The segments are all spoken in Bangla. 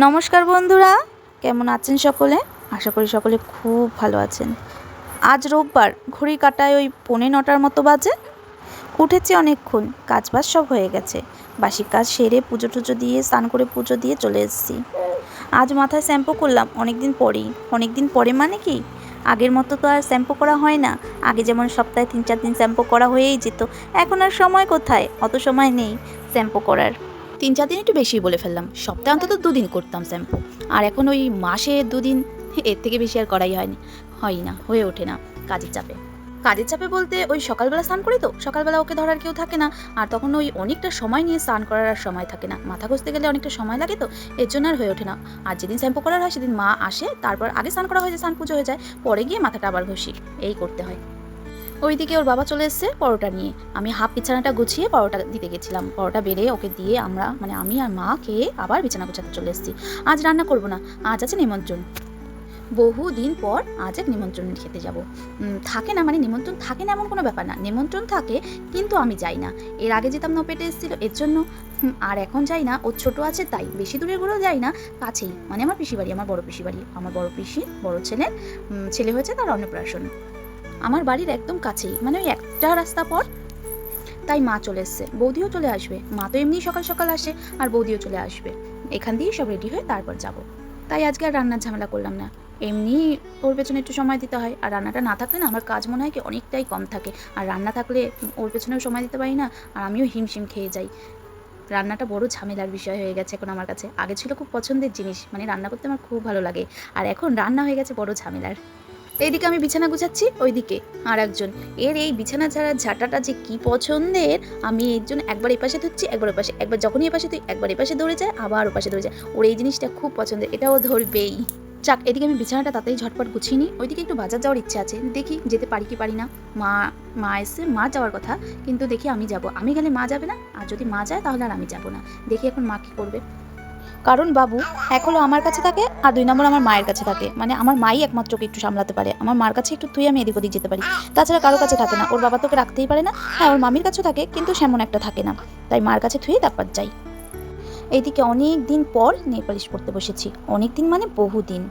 নমস্কার বন্ধুরা, কেমন আছেন সকলে? আশা করি সকলে খুব ভালো আছেন। আজ রোববার, ঘড়ি কাটায় ওই পৌনে নটার মতো বাজে। উঠেছি অনেকক্ষণ কাজ বাজ সব হয়ে গেছে। বাসি কাজ সেরে পুজো টুজো দিয়ে, স্নান করে পুজো দিয়ে চলে এসেছি। আজ মাথায় শ্যাম্পু করলাম অনেক দিন পরেই। অনেক দিন পরে মানে কি? আগের মতো তো আর শ্যাম্পু করা হয় না। আগে যেমন সপ্তাহে তিন চার দিন শ্যাম্পু করা হয়েই যেত, এখন আর সময় কোথায়? অত সময় নেই শ্যাম্পু করার। তিন চার দিন একটু বেশি বলে ফেললাম। সপ্তাহে অন্তত দুদিন করতাম শ্যাম্পু আর এখন ওই মাসে দুদিন, এর থেকে বেশি আর করাই হয়নি হয় না, হয়ে ওঠে না কাজের চাপে। কাজের চাপে বলতে ওই সকালবেলা স্নান করি তো, সকালবেলা ওকে ধরার কেউ থাকে না, আর তখন ওই অনেকটা সময় নিয়ে স্নান করার আর সময় থাকে না। মাথা ঘষতে গেলে অনেকটা সময় লাগে তো, এর জন্য আর হয়ে ওঠে না। আর যেদিন শ্যাম্পু করার হয় সেদিন মা আসে, তারপর আগে স্নান করা হয়ে যায় স্নান পুজো হয়ে যায়, পরে গিয়ে মাথাটা আবার ঘষি, এই করতে হয়। ওইদিকে ওর বাবা চলে এসছে পরোটা নিয়ে। আমি হাফ বিছানাটা গুছিয়ে পরোটা দিতে গেছিলাম। পরোটা বেড়ে ওকে দিয়ে আমরা মানে আমি আর মা খেয়ে আবার বিছানা গুছাতে চলে এসেছি। আজ রান্না করব না, আজ আছে নিমন্ত্রণ। বহু দিন পর আজ এক নিমন্ত্রণ খেতে যাব। থাকে না মানে নিমন্ত্রণ থাকে না এমন কোনো ব্যাপার না। নিমন্ত্রণ থাকে, কিন্তু আমি যাই না। এর আগে যেতাম নপেটে এসেছিল, এর জন্য আর এখন যাই না। ওর ছোট আছে, তাই বেশি দূরেরগুলো যাই না, কাছেই। মানে আমার পিসি বাড়ি আমার বড় পিসি বাড়ি আমার বড় পিসি, বড় ছেলে ছেলে হয়েছে তার অন্নপ্রাশন। আমার বাড়ির একদম কাছেই মানে ওই একটা রাস্তা পর তাই মা চলে এসছে। বৌদিও চলে আসবে। মা তো এমনি সকাল সকাল আসে, আর বৌদিও চলে আসবে। এখান দিয়েই সব রেডি হয়ে তারপর যাব। তাই আজকে আর রান্নার ঝামেলা করলাম না। এমনি ওর পেছনে একটু সময় দিতে হয়, আর রান্নাটা না থাকলে না আমার কাজ মনে হয় কি অনেকটাই কম থাকে। আর রান্না থাকলে ওর পেছনেও সময় দিতে পারি না, আর আমিও হিমশিম খেয়ে যাই। রান্নাটা বড় ঝামেলার বিষয় হয়ে গেছে এখন আমার কাছে। আগে ছিল খুব পছন্দের জিনিস মানে রান্না করতে আমার খুব ভালো লাগে। আর এখন রান্না হয়ে গেছে বড় ঝামেলার। এইদিকে আমি বিছানা গুছাচ্ছি, ওইদিকে আর একজন এর এই বিছানা ছাড়া ঝাঁটাটা যে কি পছন্দের, আমি এর জন্য একবার এপাশে ধরছি, একবার ওপাশে একবার যখনই এপাশে তুই একবার এপাশে দৌড়ে যায়, আবার ওপাশে দৌড়ে যায়। ওর এই জিনিসটা খুব পছন্দের, এটাও ধরবেই। যাক, এদিকে আমি বিছানাটা তাতেই ঝটপট গুছিয়ে নিই। ওইদিকে একটু বাজার যাওয়ার ইচ্ছে আছে, দেখি যেতে পারি কি পারি না। মা মা এসে মা যাওয়ার কথা, কিন্তু দেখি আমি যাব। আমি গেলে মা যাবে না, আর যদি মা যায় তাহলে আর আমি যাব না। দেখি এখন মা কী করবে। কারণ বাবু, এক হলো আমার কাছে থাকে আর দুই নম্বর আমার মায়ের কাছে থাকে। মানে আমার মাই একমাত্র ওকে একটু সামলাতে পারে। আমার মার কাছে একটু তুই আমি এদিক ওদিক যেতে পারি। তাছাড়া কারও কাছে থাকে না। ওর বাবা তোকে রাখতেই পারে না। হ্যাঁ ওর মামির কাছেও থাকে, কিন্তু সেমন একটা থাকে না। তাই মার কাছে থুয়ে তারপর যাই। এইদিকে অনেক দিন পর নেপালিশ পড়তে বসেছি। অনেক দিন মানে বহু দিন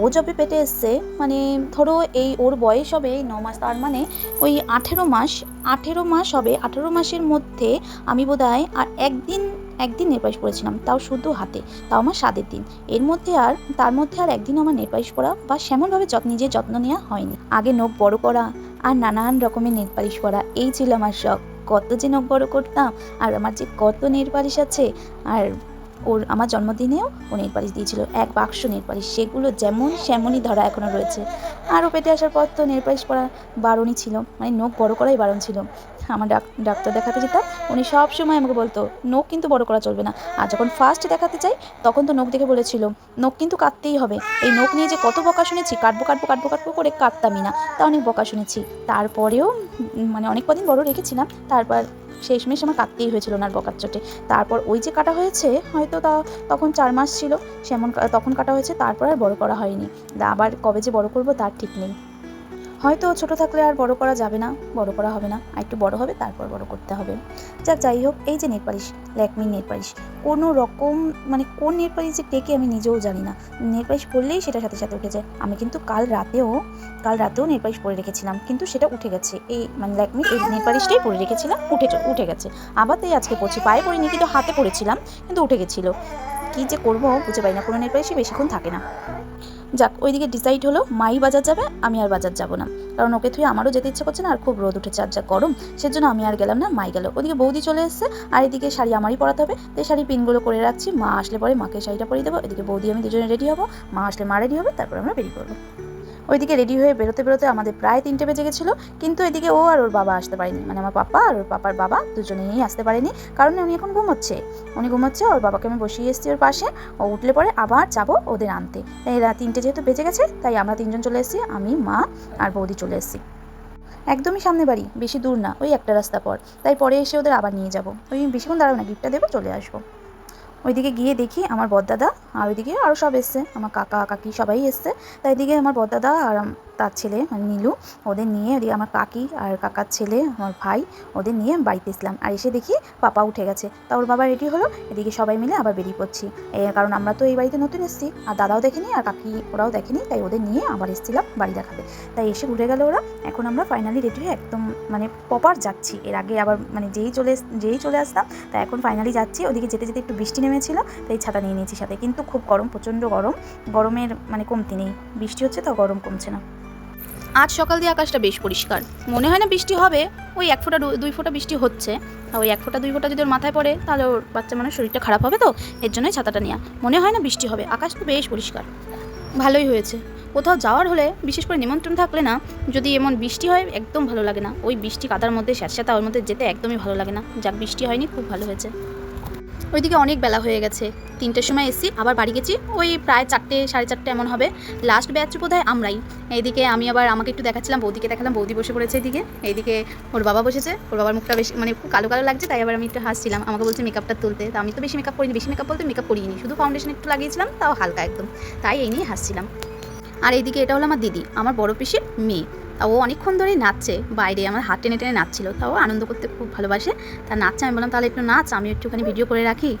ও যবে পেটে এসছে। মানে ধরো এই ওর বয়স হবে ন মাস, তার মানে ওই আঠেরো মাস আঠেরো মাস হবে, আঠেরো মাসের মধ্যে আমি বোধহয় আর একদিন একদিন নেরপালিশ পরেছিলাম তাও শুধু হাতে, তাও আমার স্বাদের দিন। এর মধ্যে আর, তার মধ্যে আর একদিন আমার নেরপালিশ করা বা সেমনভাবে যত্ন নিজের যত্ন নেওয়া হয়নি। আগে নখ বড় করা আর নানান রকমের নেরপালিশ করা, এই ছিল আমার শখ। কত যে নখ বড় করতাম, আর আমার যে কত নেরপালিশ আছে, আর ওর আমার জন্মদিনেও ও নেলপালিশ দিয়েছিল। এক বাক্স নেলপালিশ সেগুলো যেমন সেমনই ধরা এখনও রয়েছে। আরও পেতে আসার পর তো নেলপালিশ পরা বারণই ছিল। মানে নখ বড় করাই বারণ ছিল। আমার ডাক- ডাক্তার দেখাতে যেতাম উনি সব সময় আমাকে বলতো, নখ কিন্তু বড় করা চলবে না। আর যখন ফার্স্ট দেখাতে চাই তখন তো নখ দেখে বলেছিল, নখ কিন্তু কাটতেই হবে। এই নখ নিয়ে যে কত বকা শুনেছি, কাটবো কাটবো কাটবো কাটবো করে কাটতামই না, তা অনেক বকা শুনেছি। তারপরেও মানে অনেক কদিন বড় রেখেছিলাম, তারপর শেষমেশ আমার কাটতেই হয়েছিল ওনার বকার চোটে। তারপর ওই যে কাটা হয়েছে, হয়তো তা, তখন চার মাস ছিল, সেমন তখন কাটা হয়েছে, তারপর আর বড় করা হয়নি। আবার কবে যে বড় করব, তার ঠিক নেই। হয়তো ছোট থাকলে আর বড় করা যাবে না, বড় করা হবে না, আর একটু বড় হবে, তারপর বড় করতে হবে। যাক, যাই হোক, এই যে nail polish Lakme nail polish কোনো রকম মানে কোন নেট পালিশ যে টেকে আমি নিজেও জানি না। নেট পালিশ পরলেই সেটা সাথে সাথে উঠে যায়। আমি কিন্তু কাল রাতেও কাল রাতেও নেট পালিশ পরে রেখেছিলাম, কিন্তু সেটা উঠে গেছে। এই মানে ল্যাকমি, এই নেট পালিশটাই পরে রেখেছিলাম, উঠে উঠে গেছে। আবার তাই আজকে পড়ছি, পায়ে পড়িনি, কিন্তু হাতে পড়েছিলাম, কিন্তু উঠে গেছিল। কী যে করব, বুঝে পাই না, কোনো নেট পালিশই বেশিক্ষণ থাকে না। যাক, ওইদিকে ডিসাইড হলো, মাই বাজার যাবে, আমি আর বাজার যাব না। কারণ ওকে থুয়ে আমারও যেতে ইচ্ছে করছে না, আর খুব রোদ উঠেছে, আর যা গরম, সেজন্য আমি আর গেলাম না, মাই গেল। ওদিকে বৌদি চলে এসেছে, আর এদিকে শাড়ি আমারই পরাতে হবে। তাই শাড়ি পিনগুলো করে রাখছি, মা আসলে পরে মাকে শাড়িটা পরিয়ে দেবো, এদিকে বৌদি, আমি দুজনে রেডি হব, মা আসলে মা রেডি হবে, তারপর আমরা বেরিয়ে পড়ব। ওইদিকে রেডি হয়ে বেরোতে বেরোতে আমাদের প্রায় তিনটে বেজে গেছিল, কিন্তু এদিকে ও আর ওর বাবা আসতে পারেনি। মানে আমার পাপা আর ওর পাপার বাবা দুজনেই আসতে পারেনি, কারণ উনি এখন ঘুমোচ্ছে। উনি ঘুমোচ্ছে, ওর বাবাকে আমি বসিয়ে এসেছি ওর পাশে। ও উঠলে পরে আবার যাব ওদের আনতে। এরা তিনটে যেহেতু বেজে গেছে, তাই আমরা তিনজন চলে এসেছি, আমি, মা আর বৌদি চলে এসেছি। একদমই সামনে বাড়ি, বেশি দূর না, ওই একটা রাস্তা পর। তাই পরে এসে ওদের আবার নিয়ে যাব। ওই বেশিক্ষণ দাঁড়াবো না, গিফটটা দেবো, চলে আসব। ওইদিকে গিয়ে দেখি আমার বরদাদা আর ওইদিকে আরও সব এসছে। আমার কাকা, কাকি সবাই এসছে। তাই দিকে আমার বরদাদা আর তার ছেলে মানে নীলু, ওদের নিয়ে ওদিকে আমার কাকি আর কাকার ছেলে, আমার ভাই, ওদের নিয়ে বাড়িতে এসলাম আর এসে দেখি পাপা উঠে গেছে। তা ওর বাবা রেডি হলো, এদিকে সবাই মিলে আবার বেরিয়ে পড়ছি। কারণ আমরা তো এই বাড়িতে নতুন এসেছি, আর দাদাও দেখেনি, আর কাকি ওরাও দেখেনি, তাই ওদের নিয়ে আবার এসেছিলাম বাড়ি দেখাতে। তাই এসে ঘুরে গেল ওরা। এখন আমরা ফাইনালি রেডি হয়ে একদম মানে প্রপার যাচ্ছি। এর আগে আবার মানে যেই চলে যেই চলে আসতাম, তাই এখন ফাইনালি যাচ্ছি। ওদিকে যেতে যেতে একটু বৃষ্টি নেমেছিল, তাই ছাতা নিয়ে নিয়েছি সাথে। কিন্তু খুব গরম, প্রচণ্ড গরম। গরমের মানে কমতি নেই। বৃষ্টি হচ্ছে তো গরম কমছে না। আজ সকাল দিয়ে আকাশটা বেশ পরিষ্কার। মনে হয় না বৃষ্টি হবে, ওই এক ফোঁটা দুই ফোঁটা বৃষ্টি হচ্ছে। আর ওই এক ফোঁটা, দুই ফোঁটা যদি ওর মাথায় পড়ে, তাহলে ওর বাচ্চা মানুষ শরীরটা খারাপ হবে তো? এর জন্যই ছাতাটা নেওয়া মনে হয় না বৃষ্টি হবে, আকাশ তো বেশ পরিষ্কার। ভালোই হয়েছে। কোথাও যাওয়ার হলে বিশেষ করে নিমন্ত্রণ থাকলে না, যদি এমন বৃষ্টি হয়, একদম ভালো লাগে না। ওই বৃষ্টি কাদার মধ্যে, স্যাঁতস্যাঁতা ওর মধ্যে যেতে একদমই ভালো লাগে না। যাক, বৃষ্টি হয়নি, খুব ভালো হয়েছে। ওইদিকে অনেক বেলা হয়ে গেছে। তিনটের সময় এসি, আবার বাড়ি গেছি। ওই প্রায় চারটে, সাড়ে চারটে এমন হবে। লাস্ট ব্যাচ বোধ হয় আমরাই। এইদিকে আমি আবার আমাকে একটু দেখাচ্ছিলাম, বৌদিকে দেখালাম, বৌদি বসে পড়েছে এদিকে। এইদিকে ওর বাবা বসেছে। ওর বাবার মুখটা বেশি মানে খুব কালো কালো লাগছে, তাই আবার আমি একটু হাসছিলাম। আমাকে বলছে মেকআপটা তুলতে। তা আমি তো বেশি মেকআপ করিনি বেশি মেকআপ বলতে মেকআপ করিনি শুধু ফাউন্ডেশন একটু লাগিয়েছিলাম, তাও হালকা একদম। তাই এই নিয়ে হাসছিলাম। আর এইদিকে এটা হলো আমার দিদি, আমার বড় পিসির মেয়ে। তা ও অনেকক্ষণ ধরেই নাচছে। বাইরে আমার হাত টেনে টেনে নাচছিল। তা ও আনন্দ করতে খুব ভালোবাসে। তা নাচছে, আমি বললাম, তাহলে একটু নাচ, আমি একটুখানি ভিডিও করে রাখি।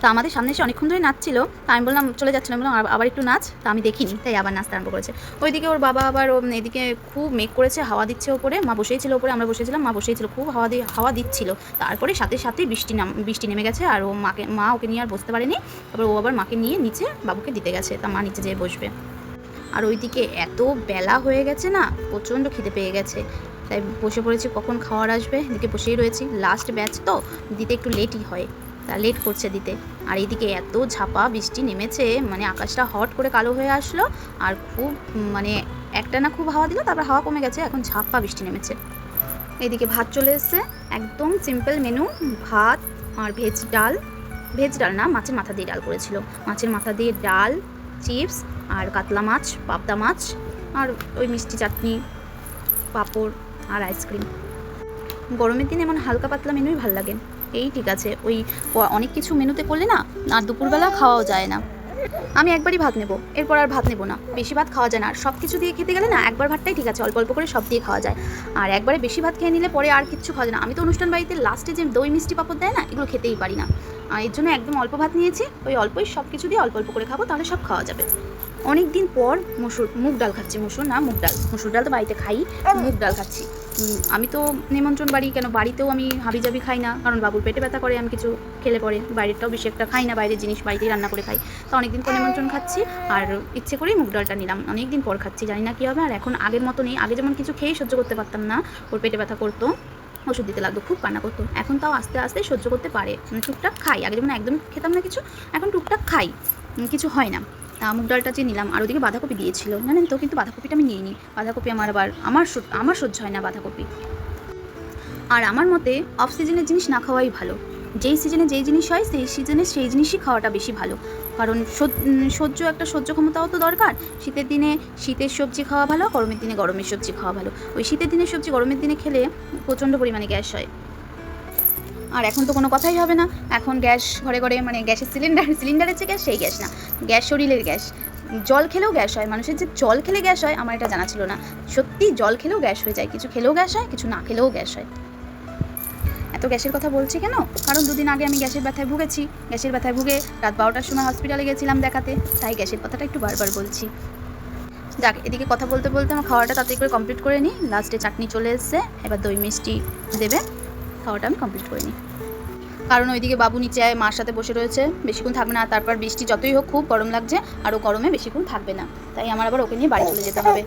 তা আমাদের সামনে এসে অনেকক্ষণ ধরে নাচছিল। তা আমি বললাম, চলে যাচ্ছিলাম বললাম আবার- একটু নাচ। তা আমি দেখিনি, তাই আবার নাচতে আরম্ভ করেছে। ওইদিকে ওর বাবা আবার ও এদিকে খুব মেঘ করেছে, হাওয়া দিচ্ছে ওপরে। মা বসেই ছিল ওপরে, আমরা বসেছিলাম মা বসেই ছিল, খুব হাওয়া দিয়ে হাওয়া দিচ্ছিল। তারপরে সাথে সাথেই বৃষ্টি নাম, বৃষ্টি নেমে গেছে, আর ও মাকে, মা ওকে নিয়ে আর বসতে পারেনি। তারপর ও আবার মাকে নিয়ে নিচে বাবুকে দিতে গেছে। তা মা নিচে যেয়ে বসবে। আর ওইদিকে এত বেলা হয়ে গেছে না, প্রচণ্ড খিদে পেয়ে গেছে। তাই বসে পড়েছি, কখন খাওয়ার আসবে? এদিকে বসেই রয়েছি। লাস্ট ব্যাচ তো, দিতে একটু লেটই হয়। তা লেট করছে দিতে। আর এইদিকে এত ঝাপা বৃষ্টি নেমেছে মানে আকাশটা হট করে কালো হয়ে আসলো। আর খুব মানে একটা না খুব হাওয়া দিল, তারপর হাওয়া কমে গেছে, এখন ঝাপা বৃষ্টি নেমেছে। এইদিকে ভাত চলে এসছে। একদম সিম্পল মেনু ভাত আর ভেজ ডাল। ভেজ ডাল না, মাছের মাথা দিয়ে ডাল করেছিল। মাছের মাথা দিয়ে ডাল চিপস আর কাতলা মাছ, পাবদা মাছ, আর ওই মিষ্টি চাটনি, পাঁপড় আর আইসক্রিম। গরমের দিনে এমন হালকা পাতলা মেনুই ভালো লাগে। এই ঠিক আছে, ওই অনেক কিছু মেনুতে করলে না, আর দুপুরবেলা খাওয়াও যায় না। আমি একবারই ভাত নেব, এরপর আর ভাত নেব না। বেশি ভাত খাওয়া যায় না, আর সব কিছু দিয়ে খেতে গেলে না, একবার ভাতটাই ঠিক আছে, অল্প অল্প করে সব দিয়ে খাওয়া যায়। আর একবারে বেশি ভাত খেয়ে নিলে পরে আর কিছু খাওয়া যায় না। আমি তো অনুষ্ঠান বাড়িতে লাস্টে যে দই মিষ্টি পাপড় দেয় না, এগুলো খেতেই পারি না। এর জন্য একদম অল্প ভাত নিয়েছি, ওই অল্পই সব কিছু দিয়ে অল্প অল্প করে খাব, তাহলে সব খাওয়া যাবে। অনেক দিন পর মসুর মুগ ডাল খাচ্ছি। মসুর না মুগ ডাল। মসুর ডাল তো বাড়িতে খাই মুগ ডাল খাচ্ছি। আমি তো নিমন্ত্রণ বাড়ি কেন বাড়িতেও আমি হাবিজাবি খাই না কারণ বাবুর পেটে ব্যথা করে আমি কিছু খেলে পরে বাইরেরটাও বেশি একটা খাই না বাইরের জিনিস বাড়িতেই রান্না করে খাই। তো অনেকদিন পর নিমন্ত্রণ খাচ্ছি আর ইচ্ছে করেই মুগ ডালটা নিলাম। অনেকদিন পর খাচ্ছি জানি না কী হবে আর এখন আগের মতো নেই। আগে যেমন কিছু খেয়েই সহ্য করতে পারতাম না ওর পেটে ব্যথা করতো ওষুধ দিতে লাগতো খুব কান্না করতো। এখন তাও আস্তে আস্তে সহ্য করতে পারে। মানে টুকটাক খাই। আগে যেমন একদম খেতাম না কিছু এখন টুকটাক খাই। কিছু হয় না। মুগ ডালটা যে নিলাম, আর ওদিকে বাঁধাকপি দিয়েছিল। জানেন তো, কিন্তু বাঁধাকপিটা আমি নিইনি। বাঁধাকপি আমার আবার, আমার আমার সহ্য হয় না বাঁধাকপি। আর আমার মতে অফ সিজনের জিনিস না খাওয়াই ভালো। যেই সিজনে যেই জিনিস হয়, সেই সিজনে সেই জিনিসই খাওয়াটা বেশি ভালো। কারণ সহ্য একটা সহ্য ক্ষমতাও তো দরকার। শীতের দিনে শীতের সবজি খাওয়া ভালো, গরমের দিনে গরমের সবজি খাওয়া ভালো। ওই শীতের দিনের সবজি গরমের দিনে খেলে প্রচণ্ড পরিমাণে গ্যাস হয়। আর এখন তো কোনো কথাই হবে না। এখন গ্যাস ঘরে ঘরে মানে গ্যাসের সিলিন্ডার সিলিন্ডারের যে গ্যাস, সেই গ্যাস না। গ্যাস শরীরের গ্যাস। জল খেলেও গ্যাস হয়। মানুষের যে জল খেলে গ্যাস হয়, আমার এটা জানা ছিল না। সত্যি জল খেলেও গ্যাস হয়ে যায়। কিছু খেলেও গ্যাস হয়, কিছু না খেলেও গ্যাস হয়। এত গ্যাসের কথা বলছি কেন? কারণ দুদিন আগে আমি গ্যাসের ব্যথায় ভুগেছি। গ্যাসের ব্যথায় ভুগে রাত বারোটার সময় হসপিটালে গেছিলাম দেখাতে। তাই গ্যাসের কথাটা একটু বারবার বলছি। যাক, এদিকে কথা বলতে বলতে আমার খাওয়াটা তাড়াতাড়ি করে কমপ্লিট করে নিই। লাস্টে চাটনি চলে এসছে। এবার দই মিষ্টি দেবে। খাওয়াটা আমি কমপ্লিট করে নিই। কারণ ওইদিকে বাবু নিচে মার সাথে বসে রয়েছে, বেশিক্ষণ থাকবে না, তারপর বৃষ্টি যতই হোক খুব গরম লাগছে আরও গরমে বেশিক্ষণ থাকবে না। তাই আমার আবার ওকে নিয়ে বাড়ি চলে যেতে হবে।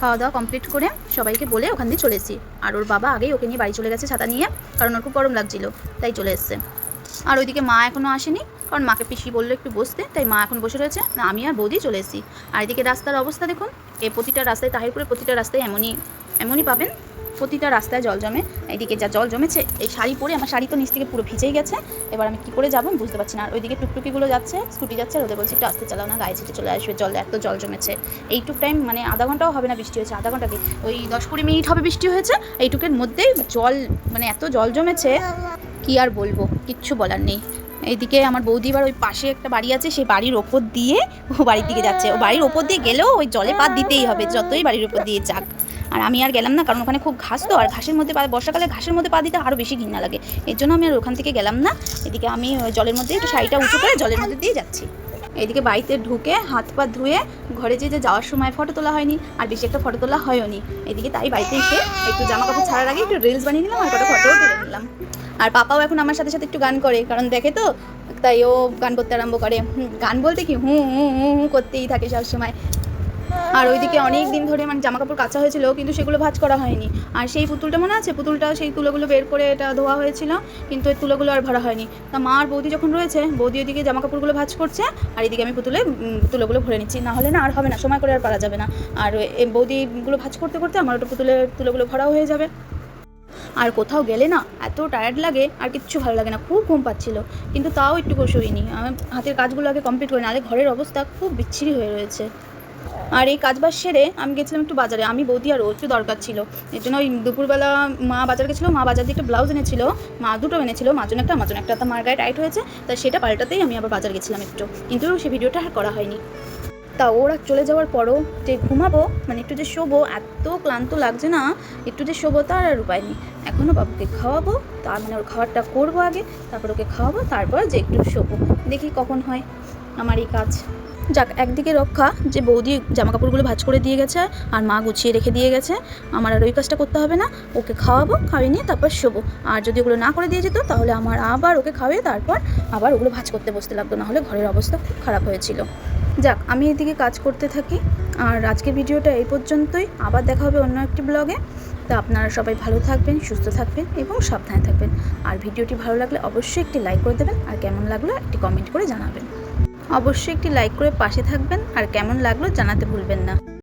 খাওয়া দাওয়া কমপ্লিট করে সবাইকে বলে ওখান দিয়ে চলেছি আর ওর বাবা আগেই ওকে নিয়ে বাড়ি চলে গেছে ছাতা নিয়ে, কারণ ওর খুব গরম লাগছিল, তাই চলে এসছে। আর ওইদিকে মা এখনও আসেনি, কারণ মাকে পিসি বলল একটু বসতে, তাই মা এখন বসে রয়েছে, না, আমি আর বৌদি চলে এসেছি। আর এদিকে রাস্তার অবস্থা দেখুন, এ প্রতিটা রাস্তায়, তাহিরপুরের প্রতিটা রাস্তায় এমনই এমনই পাবেন। প্রতিটা রাস্তায় জল জমে, এইদিকে যা জল জমেছে, এই শাড়ি পরে আমার শাড়ি তো নিচ থেকে পুরো ভিজেই গেছে। এবার আমি কী করে যাব বুঝতে পারছি না। আর ওইদিকে টুকটুকিগুলো যাচ্ছে, স্কুটি যাচ্ছে ওদের বলছি, একটু আসতে চালাও না, গায়ে ছিটে চলে আসবে, জল এত জল জমেছে। এইটুক টাইম মানে আধা ঘন্টাও হবে না বৃষ্টি হয়েছে, আধা ঘণ্টা কি ওই দশ কুড়ি মিনিট হবে বৃষ্টি হয়েছে, এইটুকের মধ্যেই জল মানে এত জল জমেছে, কি আর বলব, কিচ্ছু বলার নেই। এইদিকে আমার বৌদি এবার ওই পাশে একটা বাড়ি আছে, সেই বাড়ির ওপর দিয়ে ও বাড়ির দিকে যাচ্ছে। ও বাড়ির ওপর দিয়ে গেলেও ওই জলে পাত দিতেই হবে, যতই বাড়ির ওপর দিয়ে যাক। আর আমি আর গেলাম না, কারণ ওখানে খুব ঘাস তো, আর ঘাসের মধ্যে পা, বর্ষাকালে ঘাসের মধ্যে পা দিতে আরও বেশি ঘৃণা লাগে। এর জন্য আমি আর ওখান থেকে গেলাম না। এদিকে আমি জলের মধ্যে একটু শাড়িটা উঁচু করে জলের মধ্যে দিয়ে যাচ্ছি। এদিকে বাড়িতে ঢুকে হাত পা ধুয়ে ঘরে যে যে যাওয়ার সময় ফটো তোলা হয়নি, আর বেশি একটা ফটো তোলা হয়নি এদিকে তাই বাড়িতে এসে একটু জামা কাপড় ছাড়ার আগে একটু রিলস বানিয়ে নিলাম আর কটা ফটোও তুলে নিলাম। আর পাপাও এখন আমার সাথে সাথে একটু গান করে, কারণ দেখে তো, তাই ও গান করতে আরম্ভ করে। গান বলতে কি হুঁ হুঁ হুঁ হুঁ করতেই থাকে সবসময়। আর ওইদিকে অনেক দিন ধরে মানে জামা কাপড় কাচা হয়েছিল, কিন্তু সেগুলো ভাঁজ করা হয়নি। আর সেই পুতুলটা মনে আছে? পুতুলটা সেই তুলোগুলো বের করে এটা ধোয়া হয়েছিল, কিন্তু ওই তুলোগুলো আর ভরা হয়নি। তা মা আর বৌদি যখন রয়েছে, বৌদি ওইদিকে জামা কাপড়গুলো ভাঁজ করছে, আর এদিকে আমি পুতুলে তুলোগুলো ভরে নিচ্ছি। না হলে না আর হবে না, সময় করে আর পারা যাবে না। আর বৌদিগুলো ভাঁজ করতে করতে আমার ওটা পুতুলে, তুলোগুলো ভরাও হয়ে যাবে। আর কোথাও গেলে না এত টায়ার্ড লাগে, আর কিচ্ছু ভালো লাগে না, খুব ঘুম পাচ্ছিল। কিন্তু তাও একটু শুইনি। আমি হাতের কাজগুলো আগে কমপ্লিট করি নাহলে ঘরের অবস্থা খুব বিচ্ছিরি হয়ে রয়েছে। আর এই কাজবাজ সেরে আমি গেছিলাম একটু বাজারে। আমি বৌদি আর ও একটু দরকার ছিল। এর জন্য ওই দুপুরবেলা মা বাজার গেছিল, মা বাজার দিয়ে একটা ব্লাউজ এনেছিল, মা দুটো এনেছিল, মার জন্য একটা আমার জন্য একটা। তা মার গায়ে টাইট হয়েছে, তা সেটা পাল্টাতেই আমি আবার বাজার গেছিলাম একটু। কিন্তু সে ভিডিওটা আর করা হয়নি। তা ওরা চলে যাওয়ার পরও যে ঘুমাবো মানে একটু যে শোবো, এত ক্লান্ত লাগছে না, একটু যে শোবো তার আর উপায় নেই। এখনও বাবুকে খাওয়াবো, তার মানে ওর খাবারটা করব আগে, তারপর ওকে খাওয়াবো, তারপর যে একটু শোবো। দেখি কখন হয় আমার এই কাজ। যাক, একদিকে রক্ষা, যে বৌদি জামা কাপড়গুলো ভাজ করে দিয়ে গেছে, আর মা গুছিয়ে রেখে দিয়ে গেছে, আমার আর ওই কাজটা করতে হবে না, ওকে খাওয়াবো খাওয়িয়ে নিয়ে তারপর শোবো। আর যদি ওগুলো না করে দিয়ে যেত, তাহলে আমার আবার ওকে খাওয়িয়ে তারপর আবার ওগুলো ভাঁজ করতে বসতে লাগতো না হলে ঘরের অবস্থা খুব খারাপ হয়েছিল। যাক, আমি এদিকে কাজ করতে থাকি, আর আজকের ভিডিওটা এই পর্যন্তই। আবার দেখা হবে অন্য একটি ব্লগে। তা আপনারা সবাই ভালো থাকবেন, সুস্থ থাকবেন এবং সাবধানে থাকবেন। আর ভিডিওটি ভালো লাগলে অবশ্যই একটি লাইক করে দেবেন, আর কেমন লাগল একটি কমেন্ট করে জানাবেন। অবশ্যই একটি লাইক করে পাশে থাকবেন আর কেমন লাগল জানাতে ভুলবেন না।